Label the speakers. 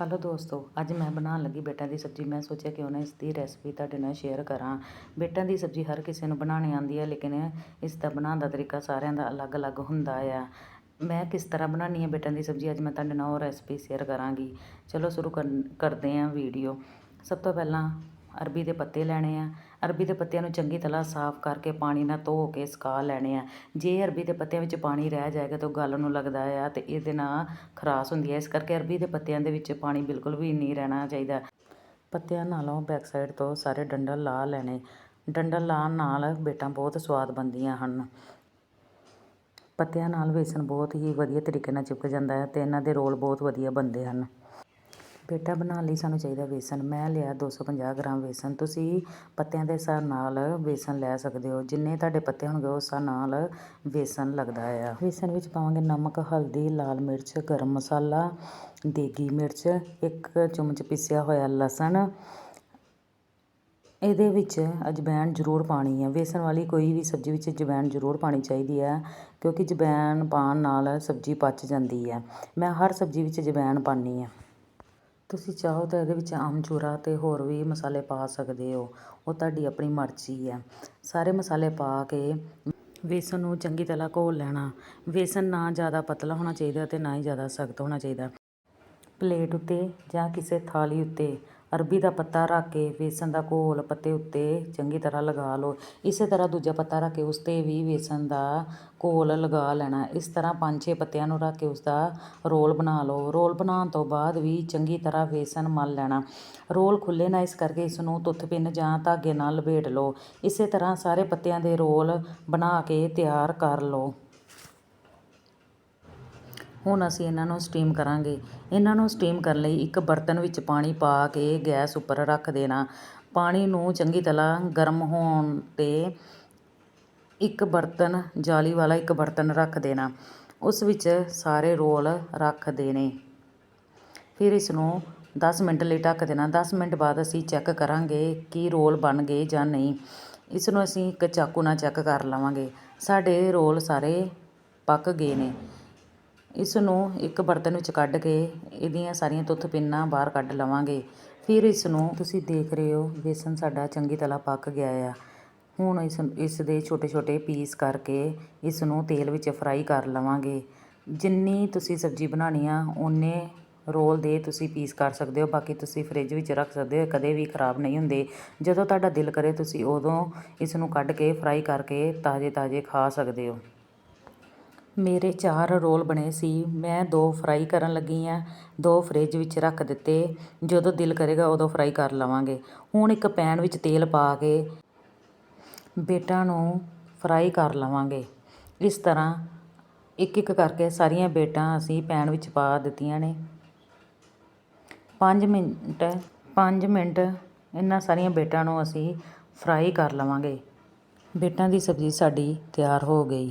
Speaker 1: Hello ਦੋਸਤੋ, ਅੱਜ ਮੈਂ ਬਣਾਉਣ ਲੱਗੀ ਬੇਟਾਂ ਦੀ ਸਬਜ਼ੀ। ਮੈਂ ਸੋਚਿਆ ਕਿਉਂ ਨਾ ਇਸ ਦੀ ਰੈਸਪੀ ਤੁਹਾਡੇ ਨਾਲ ਸ਼ੇਅਰ ਕਰਾਂ। ਬੇਟਾਂ ਦੀ ਸਬਜ਼ੀ ਹਰ ਕਿਸੇ ਨੂੰ ਬਣਾਉਣੀ ਆਉਂਦੀ ਹੈ, ਲੇਕਿਨ ਇਸ ਦਾ ਬਣਾਉਣ ਦਾ ਤਰੀਕਾ ਸਾਰਿਆਂ ਦਾ ਅਲੱਗ-ਅਲੱਗ ਹੁੰਦਾ ਆ। ਮੈਂ ਕਿਸ ਤਰ੍ਹਾਂ ਬਣਾਉਣੀ ਹੈ ਬੇਟਾਂ ਦੀ ਸਬਜ਼ੀ, ਅੱਜ ਮੈਂ ਤੁਹਾਡੇ ਨਾਲ ਉਹ ਰੈਸਪੀ ਸ਼ੇਅਰ ਕਰਾਂਗੀ। ਚਲੋ ਸ਼ੁਰੂ ਕਰਨ- ਕਰਦੇ ਹਾਂ ਵੀਡੀਓ ਸਭ ਤੋਂ ਪਹਿਲਾਂ ਅਰਬੀ ਦੇ ਪੱਤੇ ਲੈਣੇ ਆ। ਅਰਬੀ ਦੇ ਪੱਤਿਆਂ ਨੂੰ ਚੰਗੀ ਤਰ੍ਹਾਂ ਸਾਫ਼ ਕਰਕੇ ਪਾਣੀ ਨਾਲ ਧੋ ਕੇ ਸੁਕਾ ਲੈਣੇ ਆ। ਜੇ ਅਰਬੀ ਦੇ ਪੱਤਿਆਂ ਵਿੱਚ ਪਾਣੀ ਰਹਿ ਜਾਏਗਾ ਤਾਂ ਉਹ ਗਲ ਨੂੰ ਲੱਗਦਾ ਆ ਤੇ ਇਹਦੇ ਨਾਲ ਖਰਾਸ ਹੁੰਦੀ ਹੈ ਇਸ ਕਰਕੇ ਅਰਬੀ ਦੇ ਪੱਤਿਆਂ ਦੇ ਵਿੱਚ ਪਾਣੀ ਬਿਲਕੁਲ ਵੀ ਨਹੀਂ ਰਹਿਣਾ ਚਾਹੀਦਾ। ਪੱਤਿਆਂ ਨਾਲੋਂ ਬੈਕ ਸਾਈਡ ਤੋਂ ਸਾਰੇ ਡੰਡਲ ਲਾ ਲੈਣੇ। ਡੰਡਲ ਲਾਉਣ ਨਾਲ ਬੇਟਾਂ ਬਹੁਤ ਸਵਾਦ ਬਣਦੀਆਂ ਹਨ। ਪੱਤਿਆਂ ਨਾਲ ਵੇਸਣ ਬਹੁਤ ਹੀ ਵਧੀਆ ਤਰੀਕੇ ਨਾਲ ਚਿਪਕ ਜਾਂਦਾ ਹੈ ਤੇ ਇਹਨਾਂ ਦੇ ਰੋਲ ਬਹੁਤ ਵਧੀਆ ਬਣਦੇ ਹਨ। ਬੇਟਾ ਬਣਾਉਣ ਲਈ ਸਾਨੂੰ ਚਾਹੀਦਾ ਵੇਸਣ। ਮੈਂ ਲਿਆ 250 ਗ੍ਰਾਮ ਵੇਸਣ। ਤੁਸੀਂ ਪੱਤਿਆਂ ਦੇ ਹਿਸਾਬ ਨਾਲ ਵੇਸਣ ਲੈ ਸਕਦੇ ਹੋ। ਜਿੰਨੇ ਤੁਹਾਡੇ ਪੱਤੇ ਹੋਣਗੇ, ਉਸ ਹਿਸਾਬ ਨਾਲ ਵੇਸਣ ਲੱਗਦਾ ਆ। ਵੇਸਣ ਵਿੱਚ ਪਾਵਾਂਗੇ ਨਮਕ, ਹਲਦੀ, ਲਾਲ ਮਿਰਚ, ਗਰਮ ਮਸਾਲਾ, ਦੇਗੀ ਮਿਰਚ, ਇੱਕ ਚਮਚ ਪਿਸਿਆ ਹੋਇਆ ਲਸਣ। ਇਹਦੇ ਵਿੱਚ ਅਜਵਾਇਣ ਜ਼ਰੂਰ ਪਾਣੀ ਹੈ ਵੇਸਣ ਵਾਲੀ ਕੋਈ ਵੀ ਸਬਜ਼ੀ ਵਿੱਚ ਅਜਵਾਇਣ ਜ਼ਰੂਰ ਪਾਣੀ ਚਾਹੀਦੀ ਹੈ ਕਿਉਂਕਿ ਅਜਵਾਇਣ ਪਾਉਣ ਨਾਲ ਸਬਜ਼ੀ ਪਚ ਜਾਂਦੀ ਹੈ ਮੈਂ ਹਰ ਸਬਜ਼ੀ ਵਿੱਚ ਅਜਵਾਇਣ ਪਾਉਂਦੀ ਹਾਂ ਤੁਸੀਂ ਚਾਹੋ ਤਾਂ ਇਹਦੇ ਵਿੱਚ ਆਮਚੂਰਾ ਅਤੇ ਹੋਰ ਵੀ ਮਸਾਲੇ ਪਾ ਸਕਦੇ ਹੋ। ਉਹ ਤੁਹਾਡੀ ਆਪਣੀ ਮਰਜ਼ੀ ਹੈ। ਸਾਰੇ ਮਸਾਲੇ ਪਾ ਕੇ ਵੇਸਣ ਨੂੰ ਚੰਗੀ ਤਰ੍ਹਾਂ ਘੋਲ ਲੈਣਾ। ਵੇਸਣ ਨਾ ਜ਼ਿਆਦਾ ਪਤਲਾ ਹੋਣਾ ਚਾਹੀਦਾ ਅਤੇ ਨਾ ਹੀ ਜ਼ਿਆਦਾ ਸਖਤ ਹੋਣਾ ਚਾਹੀਦਾ। ਪਲੇਟ ਉੱਤੇ ਜਾਂ ਕਿਸੇ ਥਾਲੀ ਉੱਤੇ ਅਰਬੀ ਦਾ ਪੱਤਾ ਰੱਖ ਕੇ ਵੇਸਣ ਦਾ ਘੋਲ ਪੱਤੇ ਉੱਤੇ ਚੰਗੀ ਤਰ੍ਹਾਂ ਲਗਾ ਲਓ। ਇਸੇ ਤਰ੍ਹਾਂ ਦੂਜਾ ਪੱਤਾ ਰੱਖ ਕੇ ਉਸ 'ਤੇ ਵੀ ਵੇਸਣ ਦਾ ਘੋਲ ਲਗਾ ਲੈਣਾ। ਇਸ ਤਰ੍ਹਾਂ ਪੰਜ ਛੇ ਪੱਤਿਆਂ ਨੂੰ ਰੱਖ ਕੇ ਉਸਦਾ ਰੋਲ ਬਣਾ ਲਓ। ਰੋਲ ਬਣਾਉਣ ਤੋਂ ਬਾਅਦ ਵੀ ਚੰਗੀ ਤਰ੍ਹਾਂ ਵੇਸਣ ਮਲ ਲੈਣਾ। ਰੋਲ ਖੁੱਲ੍ਹੇ ਨਾ ਇਸ ਕਰਕੇ ਇਸ ਨੂੰ ਤੁੱਥ ਪਿੰਨ ਜਾਂ ਧਾਗੇ ਨਾਲ ਲਪੇਟ ਲਓ। ਇਸੇ ਤਰ੍ਹਾਂ ਸਾਰੇ ਪੱਤਿਆਂ ਦੇ ਰੋਲ ਬਣਾ ਕੇ ਤਿਆਰ ਕਰ ਲਓ। ਹੁਣ ਅਸੀਂ ਇਹਨਾਂ ਨੂੰ ਸਟੀਮ ਕਰਾਂਗੇ। ਇਹਨਾਂ ਨੂੰ ਸਟੀਮ ਕਰਨ ਲਈ ਇੱਕ ਬਰਤਨ ਵਿੱਚ ਪਾਣੀ ਪਾ ਕੇ ਗੈਸ ਉੱਪਰ ਰੱਖ ਦੇਣਾ। ਪਾਣੀ ਨੂੰ ਚੰਗੀ ਤਰ੍ਹਾਂ ਗਰਮ ਹੋਣ 'ਤੇ ਇੱਕ ਬਰਤਨ, ਜਾਲੀ ਵਾਲਾ ਇੱਕ ਬਰਤਨ ਰੱਖ ਦੇਣਾ। ਉਸ ਵਿੱਚ ਸਾਰੇ ਰੋਲ ਰੱਖ ਦੇਣੇ। ਫਿਰ ਇਸ ਨੂੰ 10 ਮਿੰਟ ਲਈ ਢੱਕ ਦੇਣਾ। 10 ਮਿੰਟ ਬਾਅਦ ਅਸੀਂ ਚੈੱਕ ਕਰਾਂਗੇ ਕਿ ਰੋਲ ਬਣ ਗਏ ਜਾਂ ਨਹੀਂ। ਇਸ ਨੂੰ ਅਸੀਂ ਇੱਕ ਚਾਕੂ ਨਾਲ ਚੈੱਕ ਕਰ ਲਵਾਂਗੇ। ਸਾਡੇ ਰੋਲ ਸਾਰੇ ਪੱਕ ਗਏ ਨੇ। ਇਸ ਨੂੰ ਇੱਕ ਬਰਤਨ ਵਿੱਚ ਕੱਢ ਕੇ ਇਹਦੀਆਂ ਸਾਰੀਆਂ ਤੁੱਥ ਪਿੰਨਾਂ ਬਾਹਰ ਕੱਢ ਲਵਾਂਗੇ। ਫਿਰ ਇਸ ਨੂੰ ਤੁਸੀਂ ਦੇਖ ਰਹੇ ਹੋ, ਬੇਸਨ ਸਾਡਾ ਚੰਗੀ ਤਰ੍ਹਾਂ ਪੱਕ ਗਿਆ ਆ। ਹੁਣ ਇਸ ਇਸ ਦੇ ਛੋਟੇ ਛੋਟੇ ਪੀਸ ਕਰਕੇ ਇਸ ਨੂੰ ਤੇਲ ਵਿੱਚ ਫਰਾਈ ਕਰ ਲਵਾਂਗੇ। ਜਿੰਨੀ ਤੁਸੀਂ ਸਬਜ਼ੀ ਬਣਾਉਣੀ ਆ, ਓਨੇ ਰੋਲ ਦੇ ਤੁਸੀਂ ਪੀਸ ਕਰ ਸਕਦੇ ਹੋ। ਬਾਕੀ ਤੁਸੀਂ ਫ੍ਰਿਜ ਵਿੱਚ ਰੱਖ ਸਕਦੇ ਹੋ ਕਦੇ ਵੀ ਖਰਾਬ ਨਹੀਂ ਹੁੰਦੇ। ਜਦੋਂ ਤੁਹਾਡਾ ਦਿਲ ਕਰੇ, ਤੁਸੀਂ ਉਦੋਂ ਇਸ ਨੂੰ ਕੱਢ ਕੇ ਫਰਾਈ ਕਰਕੇ ਤਾਜ਼ੇ ਤਾਜ਼ੇ ਖਾ ਸਕਦੇ ਹੋ। ਮੇਰੇ ਚਾਰ ਰੋਲ ਬਣੇ ਸੀ। ਮੈਂ ਦੋ ਫਰਾਈ ਕਰਨ ਲੱਗੀ ਹਾਂ ਦੋ ਫਰਿੱਜ ਵਿੱਚ ਰੱਖ ਦਿੱਤੇ। ਜਦੋਂ ਦਿਲ ਕਰੇਗਾ ਉਦੋਂ ਫਰਾਈ ਕਰ ਲਵਾਂਗੇ। ਹੁਣ ਇੱਕ ਪੈਨ ਵਿੱਚ ਤੇਲ ਪਾ ਕੇ ਬੇਟਾਂ ਨੂੰ ਫਰਾਈ ਕਰ ਲਵਾਂਗੇ। ਇਸ ਤਰ੍ਹਾਂ ਇੱਕ ਇੱਕ ਕਰਕੇ ਸਾਰੀਆਂ ਬੇਟਾਂ ਅਸੀਂ ਪੈਨ ਵਿੱਚ ਪਾ ਦਿੱਤੀਆਂ ਨੇ। 5 ਮਿੰਟ 5 ਮਿੰਟ ਇਹਨਾਂ ਸਾਰੀਆਂ ਬੇਟਾਂ ਨੂੰ ਅਸੀਂ ਫਰਾਈ ਕਰ ਲਵਾਂਗੇ। ਬੇਟਾਂ ਦੀ ਸਬਜ਼ੀ ਸਾਡੀ ਤਿਆਰ ਹੋ ਗਈ।